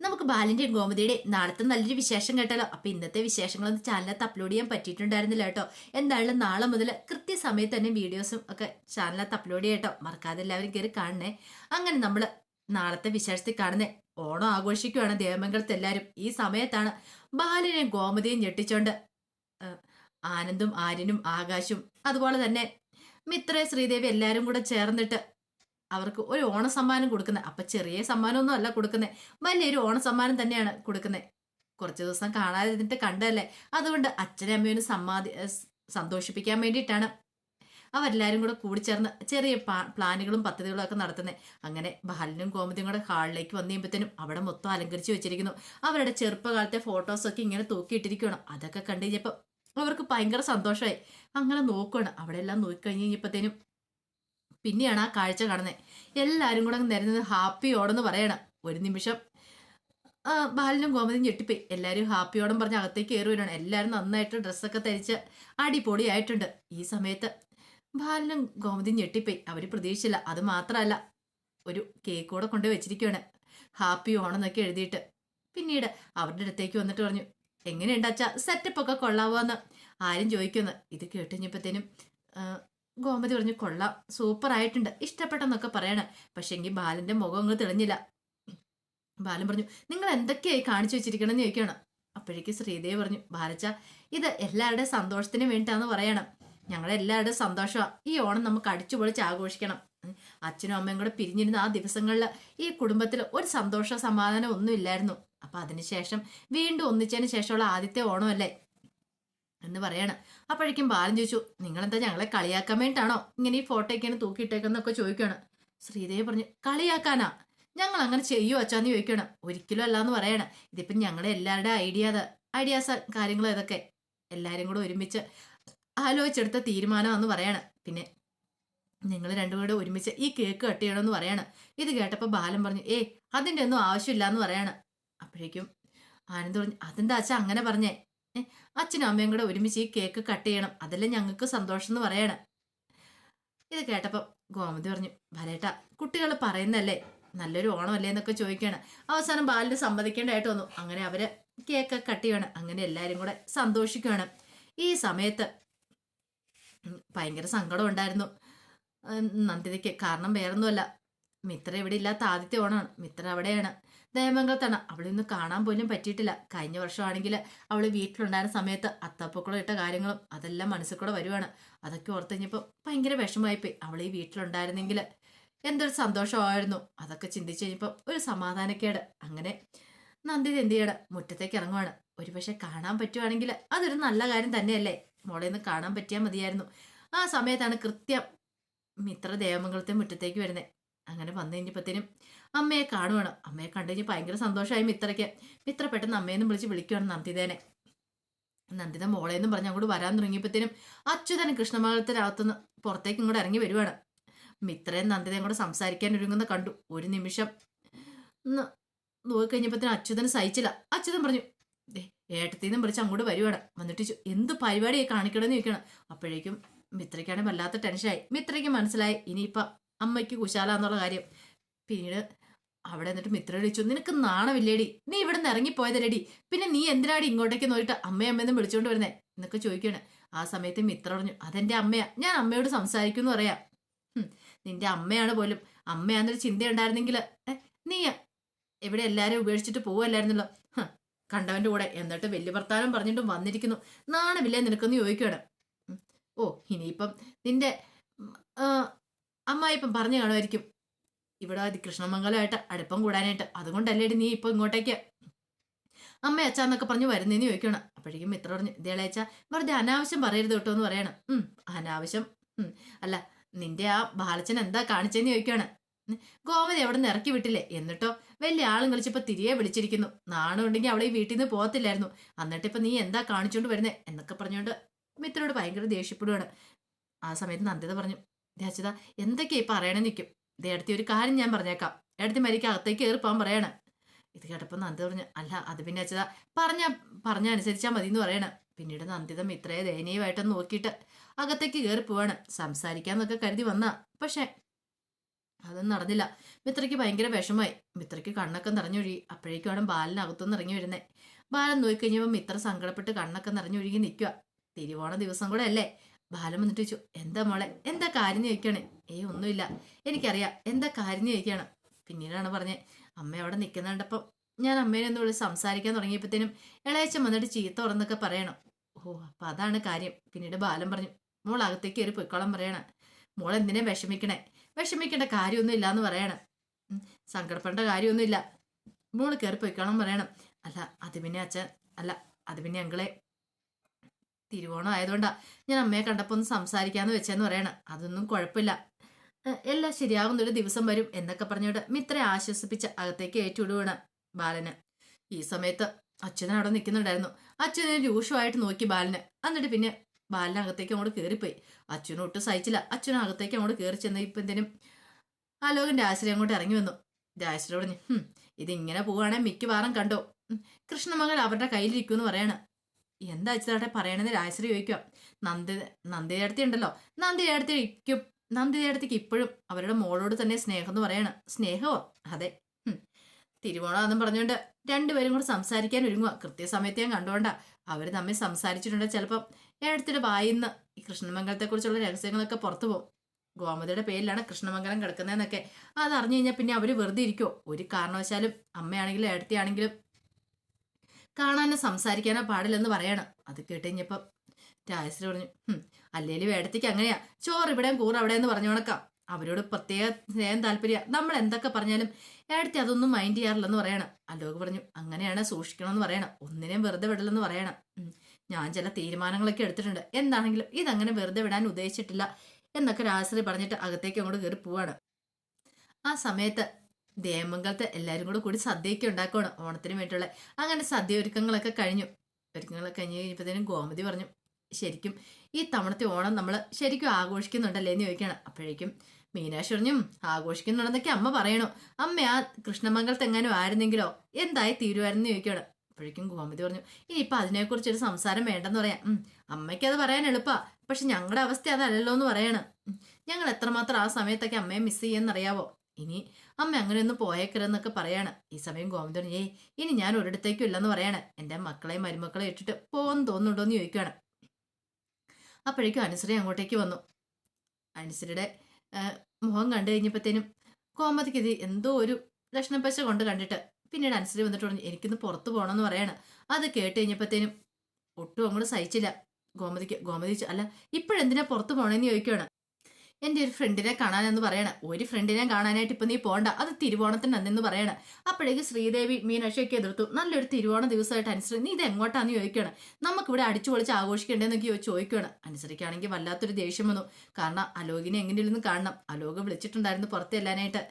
നമുക്ക് ബാലിന്റെയും ഗോമതിയുടെ നാളത്തെ നല്ലൊരു വിശേഷം കേട്ടല്ലോ. അപ്പൊ ഇന്നത്തെ വിശേഷങ്ങളൊന്നും ചാനലത്ത് അപ്ലോഡ് ചെയ്യാൻ പറ്റിയിട്ടുണ്ടായിരുന്നില്ല കേട്ടോ. എന്തായാലും നാളെ മുതൽ കൃത്യസമയത്ത് തന്നെ വീഡിയോസും ഒക്കെ ചാനലത്ത് അപ്ലോഡ് ചെയ്യട്ടോ മറക്കാതെ എല്ലാവരും കയറി കാണണേ. അങ്ങനെ നമ്മൾ നാളത്തെ വിശേഷത്തിൽ കാണുന്നേ. ഓണം ആഘോഷിക്കുകയാണ് ദേവമംഗലത്ത് എല്ലാവരും. ഈ സമയത്താണ് ബാലിനെയും ഗോമതിയും ഞെട്ടിച്ചോണ്ട് ആനന്ദും ആര്യനും ആകാശും അതുപോലെ തന്നെ മിത്ര ശ്രീദേവി എല്ലാവരും കൂടെ ചേർന്നിട്ട് അവർക്ക് ഒരു ഓണ സമ്മാനം കൊടുക്കുന്നത് അപ്പൊ ചെറിയ സമ്മാനമൊന്നും അല്ല കൊടുക്കുന്നത് വലിയൊരു ഓണ സമ്മാനം തന്നെയാണ് കൊടുക്കുന്നത് കുറച്ച് ദിവസം കാണാതെ ഇരുന്നിട്ട് കണ്ടതല്ലേ? അതുകൊണ്ട് അച്ഛനും അമ്മയും സമ്മാതി സന്തോഷിപ്പിക്കാൻ വേണ്ടിയിട്ടാണ് അവരെല്ലാവരും കൂടെ കൂടി ചേർന്ന് ചെറിയ പ്ലാനുകളും പദ്ധതികളും ഒക്കെ നടത്തുന്നത് അങ്ങനെ ബാലനും കോമതിയും കൂടെ ഹാളിലേക്ക് വന്നു കഴിയുമ്പോഴത്തേനും അവിടെ മൊത്തം അലങ്കരിച്ച് വെച്ചിരിക്കുന്നു. അവരുടെ ചെറുപ്പകാലത്തെ ഫോട്ടോസൊക്കെ ഇങ്ങനെ തൂക്കിയിട്ടിരിക്കുകയാണ്. അതൊക്കെ കണ്ടു കഴിഞ്ഞപ്പോൾ അവർക്ക് ഭയങ്കര സന്തോഷമായി അങ്ങനെ നോക്കുകയാണ് അവിടെ എല്ലാം നോക്കിക്കഴിഞ്ഞ് കഴിഞ്ഞപ്പോഴത്തേനും പിന്നെയാണ് ആ കാഴ്ച കാണുന്നത് എല്ലാവരും കൂടെ നിരന്നത് ഹാപ്പി ഓടെന്ന് പറയണം. ഒരു നിമിഷം. ബാലിനും ഗോമതിയും ഞെട്ടിപ്പോയി. എല്ലാവരും ഹാപ്പിയോടും പറഞ്ഞ് അകത്തേക്ക് കയറി വരണം എല്ലാവരും നന്നായിട്ട് ഡ്രസ്സൊക്കെ ധരിച്ച് അടിപൊളിയായിട്ടുണ്ട് ഈ സമയത്ത്. ബാലനും ഗോമതിയും ഞെട്ടിപ്പോയി. അവർ പ്രതീക്ഷിച്ചില്ല. അത് മാത്രമല്ല ഒരു കേക്ക് കൂടെ കൊണ്ട് വെച്ചിരിക്കുകയാണ് ഹാപ്പി ഓണം എന്നൊക്കെ എഴുതിയിട്ട്. പിന്നീട് അവരുടെ അടുത്തേക്ക് വന്നിട്ട് പറഞ്ഞു എങ്ങനെയുണ്ട് അച്ഛാ? സെറ്റപ്പ് ഒക്കെ കൊള്ളാവോന്ന്? ആരും ചോദിക്കുന്നു ഇത് കേട്ട് കഴിഞ്ഞപ്പോഴത്തേനും ഗോമതി പറഞ്ഞു കൊള്ളാം. സൂപ്പർ ആയിട്ടുണ്ട്. ഇഷ്ടപ്പെട്ടെന്നൊക്കെ പറയണം. പക്ഷെ എങ്കിൽ ബാലന്റെ മുഖം അങ്ങ് തെളിഞ്ഞില്ല. ബാലൻ പറഞ്ഞു നിങ്ങൾ എന്തൊക്കെയായി കാണിച്ചു വെച്ചിരിക്കണം എന്ന് ചോദിക്കണം. അപ്പോഴേക്ക് ശ്രീദേവി പറഞ്ഞു ബാലച്ച ഇത് എല്ലാവരുടെയും സന്തോഷത്തിന് വേണ്ടിയിട്ടാന്ന് പറയണം. ഞങ്ങളെല്ലാവരുടെയും സന്തോഷമാണ് ഈ ഓണം നമുക്ക് അടിച്ചു പൊളിച്ച് ആഘോഷിക്കണം. അച്ഛനും അമ്മയും കൂടെ പിരിഞ്ഞിരുന്ന ആ ദിവസങ്ങളിൽ ഈ കുടുംബത്തിൽ ഒരു സന്തോഷ സമാധാനം ഒന്നും ഇല്ലായിരുന്നു. അപ്പൊ അതിനുശേഷം വീണ്ടും ഒന്നിച്ചതിന് ശേഷമുള്ള ആദ്യത്തെ ഓണമല്ലേ? എന്ന് പറയാണ്. അപ്പോഴേക്കും ബാലൻ ചോദിച്ചു നിങ്ങളെന്താ ഞങ്ങളെ കളിയാക്കാൻ വേണ്ടിയിട്ടാണോ ഇങ്ങനെ ഈ ഫോട്ടോയൊക്കെയാണ് തൂക്കിയിട്ടേക്കെന്നൊക്കെ ചോദിക്കുകയാണ്? ശ്രീദേവി പറഞ്ഞു കളിയാക്കാനാ? ഞങ്ങൾ അങ്ങനെ ചെയ്യോ അച്ചാന്ന് ചോദിക്കണം ഒരിക്കലും അല്ല എന്ന് പറയണം. ഇതിപ്പം ഞങ്ങളുടെ എല്ലാവരുടെ ഐഡിയ ഐഡിയാസ് കാര്യങ്ങളും ഇതൊക്കെ. എല്ലാവരും കൂടെ ഒരുമിച്ച് ആലോചിച്ചെടുത്ത തീരുമാനമാണെന്ന് പറയണം. പിന്നെ നിങ്ങൾ രണ്ടുപേരും ഒരുമിച്ച് ഈ കേക്ക് കട്ട് ചെയ്യണമെന്ന് പറയണം. ഇത് കേട്ടപ്പോൾ ബാലൻ പറഞ്ഞു ഏ അതിന്റെ ഒന്നും ആവശ്യമില്ല എന്ന് പറയണം. അപ്പോഴേക്കും ആനന്ദ് പറഞ്ഞു അതെന്താ അച്ഛാ അങ്ങനെ പറഞ്ഞേ? അച്ഛനും അമ്മയും കൂടെ ഒരുമിച്ച് ഈ കേക്ക് കട്ട് ചെയ്യണം. അതല്ലേ ഞങ്ങൾക്ക് സന്തോഷം എന്ന് പറയണം. ഇത് കേട്ടപ്പം ഗോമതി പറഞ്ഞു ഭരേട്ട കുട്ടികൾ പറയുന്നല്ലേ നല്ലൊരു ഓണമല്ലേ എന്നൊക്കെ ചോദിക്കുകയാണ് അവസാനം ബാലിന് സമ്മതിക്കേണ്ടതായിട്ട് വന്നു. അങ്ങനെ അവരെ കേക്ക് കട്ട് ചെയ്യണം അങ്ങനെ എല്ലാവരും കൂടെ സന്തോഷിക്കുകയാണ് ഈ സമയത്ത് ഭയങ്കര സങ്കടം ഉണ്ടായിരുന്നു. നന്ദിതയ്ക്ക് കാരണം വേറൊന്നുമല്ല. മിത്ര ഇവിടെ ഇല്ലാത്ത ആദ്യത്തെ ഓണമാണ്. മിത്ര അവിടെയാണ്. ദേവമംഗലത്താണ് അവളിന്ന് കാണാൻ പോലും പറ്റിയിട്ടില്ല. കഴിഞ്ഞ വർഷമാണെങ്കിൽ അവൾ വീട്ടിലുണ്ടായിരുന്ന സമയത്ത് അത്തപ്പൂക്കളം ഇട്ട കാര്യങ്ങളും അതെല്ലാം മനസ്സിൽ കൂടെ വരുവാണ്. അതൊക്കെ ഓർത്ത് കഴിഞ്ഞപ്പോൾ ഭയങ്കര വിഷമമായിപ്പോയി. അവൾ ഈ വീട്ടിലുണ്ടായിരുന്നെങ്കിൽ എന്തൊരു സന്തോഷമായിരുന്നു. അതൊക്കെ ചിന്തിച്ചു കഴിഞ്ഞപ്പോൾ ഒരു സമാധാനക്കേട്. അങ്ങനെ നന്ദി എന്ത് ചെയ്യണം മുറ്റത്തേക്ക് ഇറങ്ങുവാണ്. ഒരുപക്ഷെ കാണാൻ പറ്റുവാണെങ്കിൽ അതൊരു നല്ല കാര്യം തന്നെയല്ലേ? മോളെ ഒന്ന് കാണാൻ പറ്റിയാൽ മതിയായിരുന്നു. ആ സമയത്താണ് കൃത്യം മിത്ര ദേവമംഗലത്തെ മുറ്റത്തേക്ക് വരുന്നത് അങ്ങനെ വന്നു കഴിഞ്ഞപ്പോഴത്തേനും അമ്മയെ കാണുവാണ്. അമ്മയെ കണ്ടു ഭയങ്കര സന്തോഷമായി മിത്രയ്ക്ക്. മിത്ര പെട്ടെന്ന് അമ്മയെന്നും വിളിച്ച് വിളിക്കുവാണ് നന്ദിതേനെ. നന്ദിത മോളേന്നും പറഞ്ഞ് അങ്ങോട്ട് വരാൻ തുടങ്ങിയപ്പോഴത്തേനും അച്യുതൻ കൃഷ്ണമംഗലത്തിനകത്തുനിന്ന് പുറത്തേക്ക് ഇങ്ങോട്ട് ഇറങ്ങി വരുവാണ്. മിത്രയും നന്ദിതയും കൂടെ സംസാരിക്കാൻ ഒരുങ്ങുന്ന കണ്ടു. ഒരു നിമിഷം നോക്കിക്കഴിഞ്ഞപ്പോഴത്തേനും അച്യുതൻ സഹിച്ചില്ല. അച്യുതൻ പറഞ്ഞു ഏട്ടത്തിന്നും വിളിച്ച് അങ്ങോട്ട് വരുവാണ്. വന്നിട്ട് എന്ത് പരിപാടിയായി കാണിക്കണമെന്ന് ചോദിക്കണം. അപ്പോഴേക്കും മിത്രയ്ക്കാണ് വല്ലാത്ത ടെൻഷനായി മിത്രയ്ക്ക് മനസ്സിലായി ഇനിയിപ്പം അമ്മയ്ക്ക് കുശാല എന്നുള്ള കാര്യം. പിന്നീട് അവിടെ എന്നിട്ട് മിത്ര വിളിച്ചു നിനക്ക് നാണമില്ലേടി നീ ഇവിടെ നിന്ന് ഇറങ്ങിപ്പോയതല്ലേടി? പിന്നെ നീ എന്തിനാടി ഇങ്ങോട്ടേക്ക് നോക്കിയിട്ട് അമ്മയും അമ്മയെന്നും വിളിച്ചുകൊണ്ട് വരുന്നേ? എന്നൊക്കെ ചോദിക്കുകയാണ്. ആ സമയത്ത് മിത്ര പറഞ്ഞു അതെന്റെ അമ്മയാ. ഞാൻ അമ്മയോട് സംസാരിക്കുന്നു പറയാം. നിന്റെ അമ്മയാണ് പോലും. അമ്മയാന്നൊരു ചിന്തയുണ്ടായിരുന്നെങ്കിൽ നീ എവിടെ എല്ലാരും ഉപേക്ഷിച്ചിട്ട് പോവല്ലായിരുന്നല്ലോ കണ്ടവന്റെ കൂടെ. എന്നിട്ട് വലിയ ഭർത്താനം പറഞ്ഞിട്ടും വന്നിരിക്കുന്നു. നാണമില്ലേ നിനക്കൊന്ന് ചോദിക്കുകയാണ്. ഉം. ഓ ഇനിയിപ്പം നിന്റെ അമ്മായിപ്പം പറഞ്ഞു കാണുമായിരിക്കും. ഇവിടെ അതി കൃഷ്ണമംഗലമായിട്ട് അടുപ്പം കൂടാനായിട്ട്. അതുകൊണ്ടല്ലേ നീ ഇപ്പൊ ഇങ്ങോട്ടേക്ക്? അമ്മ അച്ഛന്നൊക്കെ പറഞ്ഞു വരുന്നേന്ന് ചോദിക്കണം അപ്പോഴേക്കും ഇത്ര പറഞ്ഞു ഇതേളയച്ച വെറുതെ അനാവശ്യം പറയരുത് കേട്ടോ എന്ന് പറയണം. ഉം അനാവശ്യം. അല്ല നിന്റെ ആ ബാലച്ചൻ എന്താ കാണിച്ചെന്ന് ചോദിക്കുകയാണ് ഗോമതി അവിടെ നിന്ന് ഇറക്കി വിട്ടില്ലേ? എന്നിട്ടോ വലിയ ആളും കളിച്ചിപ്പോ തിരികെ വിളിച്ചിരിക്കുന്നു. നാണം ഉണ്ടെങ്കിൽ അവളെ ഈ വീട്ടിൽ നിന്ന് പോകത്തില്ലായിരുന്നു. എന്നിട്ട് ഇപ്പൊ നീ എന്താ കാണിച്ചോണ്ട് വരുന്നേ? എന്നൊക്കെ പറഞ്ഞുകൊണ്ട് മിത്രോട് ഭയങ്കര ദേഷ്യപ്പെടുകയാണ് ആ സമയത്ത് നന്ദിത പറഞ്ഞു ദേച്ചിത എന്തൊക്കെ ഈ പറയണേ നിൽക്കും ദേടത്തി ഒരു കാര്യം ഞാൻ പറഞ്ഞേക്കാം. ഏടത്തി മരിക്ക് അകത്തേക്ക് കയറി പോകാൻ പറയണ. ഇത് കേട്ടപ്പോൾ നന്ദി പറഞ്ഞു. അല്ല അത് പിന്നെ അച്ഛതാ പറഞ്ഞ പറഞ്ഞ അനുസരിച്ചാൽ മതി എന്ന് പറയണം. പിന്നീട് നന്ദിതം ഇത്രയേ ദയനീയമായിട്ടൊന്ന് നോക്കിയിട്ട് അകത്തേക്ക് കയറി പോവാണ്. സംസാരിക്കാന്നൊക്കെ കരുതി വന്ന. പക്ഷേ അതൊന്നും നടന്നില്ല. മിത്രയ്ക്ക് ഭയങ്കര വിഷമമായി. മിത്രയ്ക്ക് കണ്ണൊക്കെ നിറഞ്ഞൊഴുകി. അപ്പോഴേക്കും ബാലിനകത്തുനിന്ന് ഇറങ്ങി വരുന്നേ. ബാലൻ നോക്കിക്കഴിഞ്ഞപ്പോൾ മിത്ര സങ്കടപ്പെട്ട് കണ്ണൊക്കെ നിറഞ്ഞൊഴുകി നിൽക്കുക തിരുവോണ ദിവസം കൂടെ അല്ലേ? ബാലൻ വന്നിട്ട് ചോദിച്ചു എന്താ മോളെ? എന്താ കാര്യം? ചോദിക്കണേ ഏയ് ഒന്നുമില്ല. എനിക്കറിയാം. എന്താ കാര്യം? ചോദിക്കണം പിന്നീടാണ് പറഞ്ഞത് അമ്മ അവിടെ നിൽക്കുന്നുണ്ടപ്പം ഞാൻ അമ്മേനെ ഒന്ന് വിളിച്ച് സംസാരിക്കാൻ തുടങ്ങിയപ്പോഴത്തേനും ഇളയച്ചൻ വന്നിട്ട് ചീത്ത തുറന്നൊക്കെ പറയണം. ഓ അപ്പം അതാണ് കാര്യം. പിന്നീട് ബാലം പറഞ്ഞു മോൾ അകത്തേക്ക് ഒരു പൊയ്ക്കോളം പറയണം. മോൾ എന്തിനെ വിഷമിക്കണേ? വിഷമിക്കേണ്ട കാര്യമൊന്നും ഇല്ല എന്ന് പറയണം സങ്കടപ്പെടേണ്ട കാര്യമൊന്നുമില്ല മോൾ കയറി പൊയ്ക്കോളം പറയണം. അല്ല അത് പിന്നെ അച്ഛൻ അല്ല അത് പിന്നെ ഞങ്ങളെ തിരുവോണം ആയതുകൊണ്ടാ ഞാൻ അമ്മയെ കണ്ടപ്പോൾ ഒന്ന് സംസാരിക്കാന്ന് വെച്ചെന്ന് പറയണം. അതൊന്നും കുഴപ്പമില്ല. എല്ലാം ശരിയാകുന്നൊരു ദിവസം വരും എന്നൊക്കെ പറഞ്ഞുകൊണ്ട് മിത്രയെ ആശ്വസിപ്പിച്ച് അകത്തേക്ക് ഏറ്റുവിടുവാണ് ബാലന്. ഈ സമയത്ത് അച്ഛൻ അവിടെ നിൽക്കുന്നുണ്ടായിരുന്നു അച്യുതനെ രൂക്ഷമായിട്ട് നോക്കി ബാലന്. എന്നിട്ട് പിന്നെ ബാലൻ അകത്തേക്ക് അങ്ങോട്ട് കയറിപ്പോയി അച്ഛനും ഒട്ടും സഹിച്ചില്ല. അച്ഛനും അകത്തേക്ക് അങ്ങോട്ട് കയറി ചെന്ന് ഇപ്പം എന്തിനും ആലോകൻ ആശ്രയം അങ്ങോട്ട് ഇറങ്ങി വന്നു. രാശ്രീ പറഞ്ഞു "ഹും, ഇതിങ്ങനെ പോവുകയാണെങ്കിൽ മിക്കവാറും കണ്ടോ? കൃഷ്ണമകൻ അവരുടെ കയ്യിലിരിക്കുമെന്ന് പറയാണ്. എന്താ അച്ഛനാട്ടെ പറയണത് രാജശ്രീ ചോദിക്കുക നന്ദി നന്ദിയുടെ അടുത്ത് ഉണ്ടല്ലോ. നന്ദിയുടെ അടുത്തേക്ക് നന്ദിയുടെ അടുത്തേക്ക് ഇപ്പോഴും അവരുടെ മോളോട് തന്നെ സ്നേഹം എന്ന് പറയാണ്. സ്നേഹമോ? അതെ. തിരുവോണം തിരുവോണമെന്നും പറഞ്ഞുകൊണ്ട് രണ്ടുപേരും കൂടെ സംസാരിക്കാൻ ഒരുങ്ങുക കൃത്യസമയത്ത് ഞാൻ കണ്ടുകൊണ്ട. അവർ തമ്മിൽ സംസാരിച്ചിട്ടുണ്ട്. ചിലപ്പം ഏടത്തിയുടെ വായിന്ന് ഈ കൃഷ്ണമംഗലത്തെക്കുറിച്ചുള്ള രഹസ്യങ്ങളൊക്കെ പുറത്തു പോകും. ഗോമതിയുടെ പേരിലാണ് കൃഷ്ണമംഗലം കിടക്കുന്നതെന്നൊക്കെ. അത് അറിഞ്ഞു കഴിഞ്ഞാൽ പിന്നെ അവർ വെറുതെ ഇരിക്കുമോ ഒരു കാരണവശാലും അമ്മയാണെങ്കിലും ഏടത്തിയാണെങ്കിലും കാണാനോ സംസാരിക്കാനോ പാടില്ലെന്ന് പറയണം. അത് കേട്ടുകഴിഞ്ഞപ്പം രാജശ്രീ പറഞ്ഞു "ഹും, അല്ലേലും വേടത്തേക്ക് അങ്ങനെയാ. ചോറ് ഇവിടെയും കൂറ് അവിടെ എന്ന് പറഞ്ഞു കണക്കാം അവരോട് പ്രത്യേക സ്നേഹം താല്പര്യ. നമ്മൾ എന്തൊക്കെ പറഞ്ഞാലും ഏടത്തി അതൊന്നും മൈൻഡ് ചെയ്യാറില്ലെന്ന് പറയണം. അലോക് പറഞ്ഞു അങ്ങനെയാണ് സൂക്ഷിക്കണമെന്ന് പറയണം. ഒന്നിനെയും വെറുതെ വിടില്ലെന്ന് പറയണം. ഞാൻ ചില തീരുമാനങ്ങളൊക്കെ എടുത്തിട്ടുണ്ട്. എന്താണെങ്കിലും ഇതങ്ങനെ വെറുതെ വിടാൻ ഉദ്ദേശിച്ചിട്ടില്ല എന്നൊക്കെ രാജശ്രീ പറഞ്ഞിട്ട് അകത്തേക്ക് അങ്ങോട്ട് കയറി പോവാണ്. ആ സമയത്ത് ദേമംഗലത്തെ എല്ലാവരും കൂടെ കൂടി സദ്യയൊക്കെ ഉണ്ടാക്കണം ഓണത്തിന് വേണ്ടിയുള്ള അങ്ങനെ സദ്യ ഒരുക്കങ്ങളൊക്കെ കഴിഞ്ഞു. ഒരുക്കങ്ങളൊക്കെ കഴിഞ്ഞ് കഴിഞ്ഞപ്പോഴത്തേനും ഗോമതി പറഞ്ഞു ശരിക്കും ഈ തവണത്തെ ഓണം നമ്മൾ ശരിക്കും ആഘോഷിക്കുന്നുണ്ടല്ലേ? എന്ന് ചോദിക്കുകയാണ്. അപ്പോഴേക്കും "ഉം, ആഘോഷിക്കുന്നുണ്ടെന്നൊക്കെ അമ്മ പറയണു. അമ്മ ആ കൃഷ്ണമംഗലത്ത് എങ്ങാനും ആയിരുന്നെങ്കിലോ? എന്തായി തീരുമായിരുന്നു ചോദിക്കുകയാണ്. അപ്പോഴേക്കും ഗോമതി പറഞ്ഞു ഇനിയിപ്പോൾ അതിനെക്കുറിച്ച് ഒരു സംസാരം വേണ്ടെന്ന് പറയാം. അമ്മയ്ക്ക് അത് പറയാൻ എളുപ്പാ. പക്ഷെ ഞങ്ങളുടെ അവസ്ഥ അതല്ലല്ലോ എന്ന് പറയണം. ഞങ്ങൾ എത്രമാത്രം ആ സമയത്തൊക്കെ അമ്മയെ മിസ് ചെയ്യുമെന്നറിയാവോ ഇനി അമ്മ അങ്ങനെ ഒന്ന് പോയേക്കരുതെന്നൊക്കെ പറയാണ്. ഈ സമയം ഗോവിന്ദൻ ഏയ് ഇനി ഞാൻ ഒരിടത്തേക്കും ഇല്ലെന്ന് പറയാണ്. എന്റെ മക്കളെയും മരുമക്കളെയും ഇട്ടിട്ട് പോകുമെന്ന് തോന്നുന്നുണ്ടോ എന്ന് ചോദിക്കുകയാണ് അപ്പോഴേക്കും അനുശ്രീ അങ്ങോട്ടേക്ക് വന്നു. അനുശ്രീയുടെ മുഖം കണ്ടു കഴിഞ്ഞപ്പോഴത്തേനും കോമതിക്ക് ഇത് എന്തോ ഒരു ലക്ഷണപ്പശ കൊണ്ട് കണ്ടിട്ട് പിന്നീട് അനുശ്രീ വന്നിട്ട് പറഞ്ഞു എനിക്കിന്ന് പുറത്ത് പോകണമെന്ന് പറയാണ്. അത് കേട്ട് കഴിഞ്ഞപ്പോഴത്തേനും ഒട്ടും അങ്ങോട്ട് സഹിച്ചില്ല ഗോമതിക്ക്. ഗോമതി അല്ല ഇപ്പോഴെന്തിനാ പുറത്ത് പോകണമെന്ന് ചോദിക്കുകയാണ് എന്റെ ഒരു ഫ്രണ്ടിനെ കാണാനെന്ന് പറയണം. ഒരു ഫ്രണ്ടിനെ കാണാനായിട്ട് ഇപ്പം നീ പോണ്ട. അത് തിരുവോണത്തിന് അന്നെന്ന് പറയണം. അപ്പോഴേക്ക് ശ്രീദേവി മീനാക്ഷിയൊക്കെ എതിർത്തു. നല്ലൊരു തിരുവോണ ദിവസമായിട്ട് അനുസരിച്ച് നീ ഇത് എങ്ങോട്ടാന്ന് ചോദിക്കുകയാണ്? നമുക്കിവിടെ അടിച്ചു പൊളിച്ച് ആഘോഷിക്കേണ്ടതെന്നൊക്കെ ചോദിക്കണം അനുസരിക്കുകയാണെങ്കിൽ വല്ലാത്തൊരു ദേഷ്യം വന്നു. കാരണം അലോകിനെ എങ്ങനെയൊന്നും കാണണം. അലോക് വിളിച്ചിട്ടുണ്ടായിരുന്നു പുറത്തെല്ലാനായിട്ട്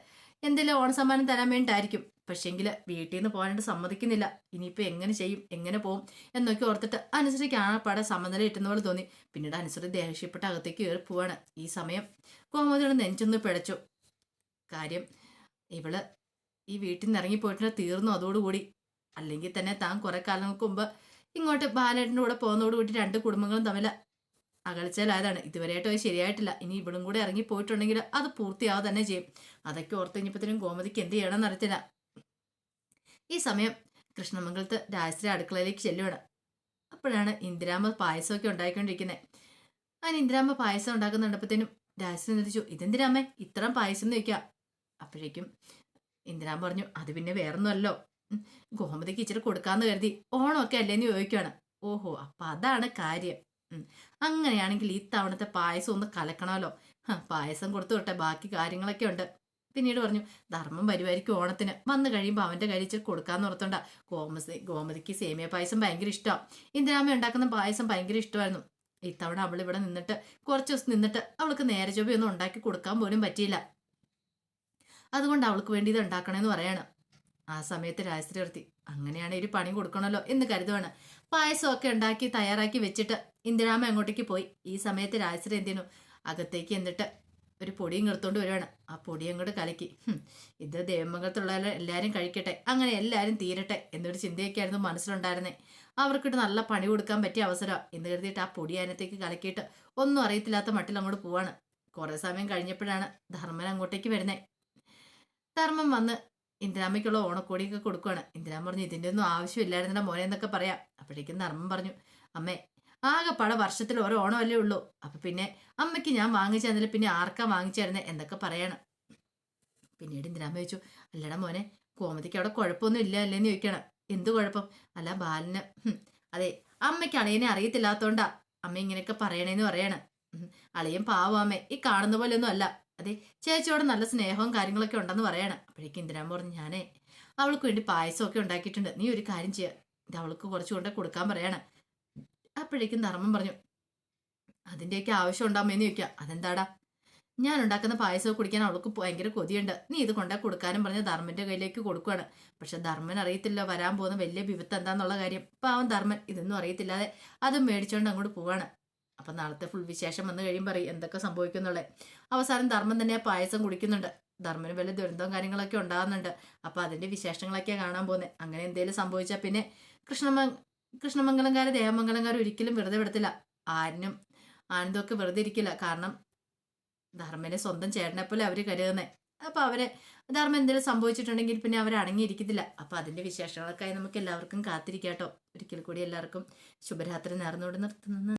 എന്തെങ്കിലും ഓണസമ്മാനം തരാൻ വേണ്ടിയിട്ടായിരിക്കും. പക്ഷേങ്കിൽ വീട്ടിൽ നിന്ന് പോകാനായിട്ട് സമ്മതിക്കുന്നില്ല. ഇനിയിപ്പോൾ എങ്ങനെ ചെയ്യും? എങ്ങനെ പോകും എന്നൊക്കെ ഓർത്തിട്ട് അനുസരിക്ക് ആണപ്പാടെ സമനില കിട്ടുന്ന പോലെ തോന്നി. പിന്നീട് അനുസരിച്ച് ദേഷ്യപ്പെട്ട് അകത്തേക്ക് കയറി പോവാണ്. ഈ സമയം കോമതിയുടെ നെഞ്ചൊന്ന് പിഴച്ചു കാര്യം ഇവൾ ഈ വീട്ടിൽ നിന്ന് ഇറങ്ങിപ്പോയിട്ടുണ്ട് തീർന്നു അതോടുകൂടി. അല്ലെങ്കിൽ തന്നെ താൻ കുറെ കാലങ്ങൾക്ക് മുമ്പ് ഇങ്ങോട്ട് ബാലേട്ടന്റെ കൂടെ പോകുന്നതോടുകൂടി രണ്ട് കുടുംബങ്ങളും തമ്മിൽ അകൽച്ചയിലായതാണ്. ഇതുവരെയായിട്ട് അത് ശരിയായിട്ടില്ല. ഇനി ഇവിടും കൂടെ ഇറങ്ങി പോയിട്ടുണ്ടെങ്കിൽ അത് പൂർത്തിയാവുക തന്നെ ചെയ്യും. അതൊക്കെ ഓർത്ത് കഴിഞ്ഞപ്പോഴത്തേനും ഗോമതിക്ക് എന്ത് ചെയ്യണമെന്ന് അറിയത്തില്ല. ഈ സമയം കൃഷ്ണമംഗലത്ത് രാജശ്രീ അടുക്കളയിലേക്ക് ചെല്ലുവാണ്. അപ്പോഴാണ് ഇന്ദിരാമ്മ പായസമൊക്കെ ഉണ്ടായിക്കൊണ്ടിരിക്കുന്നത് അങ്ങനെ ഇന്ദിരാമ്മ പായസം ഉണ്ടാക്കുന്നുണ്ടപ്പോഴത്തേനും രാജശ്രീ നിർത്തിച്ചു ഇതെന്തിരാമ്മ ഇത്രയും പായസം എന്ന് വയ്ക്കുക അപ്പോഴേക്കും ഇന്ദിരാമ്മ പറഞ്ഞു അത് പിന്നെ വേറൊന്നുമല്ലോ. ഗോമതിക്ക് ഇച്ചിരി കൊടുക്കാന്ന് കരുതി ഓണമൊക്കെ അല്ലേന്ന് ചോദിക്കുകയാണ് ഓഹോ അപ്പൊ അതാണ് കാര്യം. അങ്ങനെയാണെങ്കിൽ ഈ തവണത്തെ പായസം ഒന്ന് കലക്കണമല്ലോ. പായസം കൊടുത്തു വിട്ടെ ബാക്കി കാര്യങ്ങളൊക്കെ ഉണ്ട്. പിന്നീട് പറഞ്ഞു ധർമ്മം വരുമായിരിക്കും ഓണത്തിന്. വന്നു കഴിയുമ്പോൾ അവന്റെ കഴിച്ച് കൊടുക്കാന്ന് ഓർത്തോണ്ട. ഗോമസ് ഗോമതിക്ക് സേമിയ പായസം ഭയങ്കര ഇഷ്ടമാണ് ഇന്ദിരാമ്മ ഉണ്ടാക്കുന്ന പായസം ഭയങ്കര ഇഷ്ടമായിരുന്നു ഇത്തവണ അവൾ ഇവിടെ നിന്നിട്ട് കുറച്ച് ദിവസം നിന്നിട്ട് അവൾക്ക് നേരെ ചൊവ്വയൊന്നും ഉണ്ടാക്കി കൊടുക്കാൻ പോലും പറ്റിയില്ല. അതുകൊണ്ട് അവൾക്ക് വേണ്ടി ഇത് ഉണ്ടാക്കണമെന്ന് പറയാണ്. ആ സമയത്ത് രാജശ്രീ നിർത്തി അങ്ങനെയാണ് ഒരു പണി കൊടുക്കണമല്ലോ എന്ന് കരുതുവാണ്. പായസമൊക്കെ ഉണ്ടാക്കി തയ്യാറാക്കി വെച്ചിട്ട് ഇന്ദിരാമ്മ അങ്ങോട്ടേക്ക് പോയി. ഈ സമയത്ത് രാജശ്രീ എന്തിനു അകത്തേക്ക് എന്നിട്ട് ഒരു പൊടിയും കെടുത്തോണ്ട് വരുവാണ് ആ പൊടി അങ്ങോട്ട് കലക്കി. ഇത് ദേവമംഗലത്തുള്ള എല്ലാവരും കഴിക്കട്ടെ. അങ്ങനെ എല്ലാവരും തീരട്ടെ എന്നൊരു ചിന്തയൊക്കെയായിരുന്നു മനസ്സിലുണ്ടായിരുന്നേ. അവർക്കിട്ട് നല്ല പണി കൊടുക്കാൻ പറ്റിയ അവസരമാണ് എന്ന് കരുതിയിട്ട് ആ പൊടി അതിനകത്തേക്ക് കലക്കിയിട്ട് ഒന്നും അറിയത്തില്ലാത്ത മട്ടിൽ അങ്ങോട്ട് പോവാണ്. കുറേ സമയം കഴിഞ്ഞപ്പോഴാണ് ധർമ്മൻ അങ്ങോട്ടേക്ക് വരുന്നത് ധർമ്മം വന്ന് ഇന്ദിരാമ്മയ്ക്കുള്ള ഓണക്കോടിയൊക്കെ കൊടുക്കുകയാണ് ഇന്ദിരാമ്മ പറഞ്ഞു ഇതിന്റെ ഒന്നും ആവശ്യമില്ലായിരുന്നില്ല മോനെ എന്നൊക്കെ പറയാം. അപ്പോഴേക്കും ധർമ്മം പറഞ്ഞു അമ്മേ ആകെപ്പാടെ വർഷത്തിൽ ഓരോ ഓണമല്ലേ ഉള്ളൂ. അപ്പൊ പിന്നെ അമ്മയ്ക്ക് ഞാൻ വാങ്ങിച്ചു തന്നില്ല പിന്നെ ആർക്കാ വാങ്ങിച്ചു തരുന്നത് എന്നൊക്കെ പറയണം. പിന്നീട് ഇന്ദിരാമ്മ ചോദിച്ചു അല്ലട മോനെ കോമതിക്ക് അവിടെ കുഴപ്പമൊന്നും ഇല്ല അല്ലേന്ന് ചോദിക്കണം. എന്ത് കുഴപ്പം? അല്ല ബാലന് അതെ അമ്മയ്ക്ക് അളിയനെ അറിയത്തില്ലാത്തോണ്ടാ അമ്മ ഇങ്ങനെയൊക്കെ പറയണേന്ന് പറയാണ്. അളിയും അളിയൻ പാവാമേ ഈ കാണുന്ന പോലെ ഒന്നും അല്ല. അതെ ചേച്ചിയോട് നല്ല സ്നേഹവും കാര്യങ്ങളൊക്കെ ഉണ്ടെന്ന് പറയാണ്. അപ്പോഴേക്കും ഇന്ദിരാമ്മ പറഞ്ഞു ഞാനേ അവൾക്ക് വേണ്ടി പായസമൊക്കെ ഉണ്ടാക്കിയിട്ടുണ്ട്. നീ ഒരു കാര്യം ചെയ്യുക ഇത് അവൾക്ക് കുറച്ച് കൊണ്ട് കൊടുക്കാൻ പറയാണ്. അപ്പോഴേക്കും ധർമ്മം പറഞ്ഞു അതിന്റെയൊക്കെ ആവശ്യം ഉണ്ടാകുമെന്ന് ചോദിക്കുക അതെന്താടാ? ഞാൻ ഉണ്ടാക്കുന്ന പായസം കുടിക്കാൻ അവൾക്ക് ഭയങ്കര കൊതിയുണ്ട്. നീ ഇത് കൊണ്ടാ കൊടുക്കാനും പറഞ്ഞ് ധർമ്മന്റെ കയ്യിലേക്ക് കൊടുക്കുകയാണ് പക്ഷെ ധർമ്മൻ അറിയത്തില്ല വരാൻ പോകുന്ന വലിയ വിപത്ത് എന്താന്നുള്ള കാര്യം. പാവം ധർമ്മൻ ഇതൊന്നും അറിയത്തില്ലാതെ അത് മേടിച്ചുകൊണ്ട് അങ്ങോട്ട് പോവാണ്. അപ്പം നാളത്തെ ഫുൾ വിശേഷം വന്നു കഴിയുമ്പോൾ അറിയും എന്തൊക്കെ സംഭവിക്കുന്നുള്ളത് അവസാനം ധർമ്മൻ തന്നെ ആ പായസം കുടിക്കുന്നുണ്ട്. ധർമ്മന് വല്ല ദുരന്തവും കാര്യങ്ങളൊക്കെ ഉണ്ടാകുന്നുണ്ട് അപ്പോൾ അതിന്റെ വിശേഷങ്ങളൊക്കെ കാണാൻ പോകുന്നത് അങ്ങനെ എന്തെങ്കിലും സംഭവിച്ചാൽ പിന്നെ കൃഷ്ണമ കൃഷ്ണമംഗലംകാര് ദേവമംഗലംകാർ ഒരിക്കലും വെറുതെ വിടത്തില്ല. ആരിനും ആനന്ദമൊക്കെ വെറുതെ ഇരിക്കില്ല. കാരണം ധർമ്മനെ സ്വന്തം ചേട്ടനെ പോലെ അവർ കരുതുന്നത് അപ്പോൾ അവരെ ധർമ്മം എന്തെങ്കിലും സംഭവിച്ചിട്ടുണ്ടെങ്കിൽ പിന്നെ അവർ അടങ്ങിയിരിക്കത്തില്ല. അപ്പോൾ അതിന്റെ വിശേഷങ്ങളൊക്കെ ആയി നമുക്ക് എല്ലാവർക്കും കാത്തിരിക്കാട്ടോ. ഒരിക്കൽ കൂടി എല്ലാവർക്കും ശുഭരാത്രി നേർന്നുകൊണ്ട് നിർത്തുന്നു.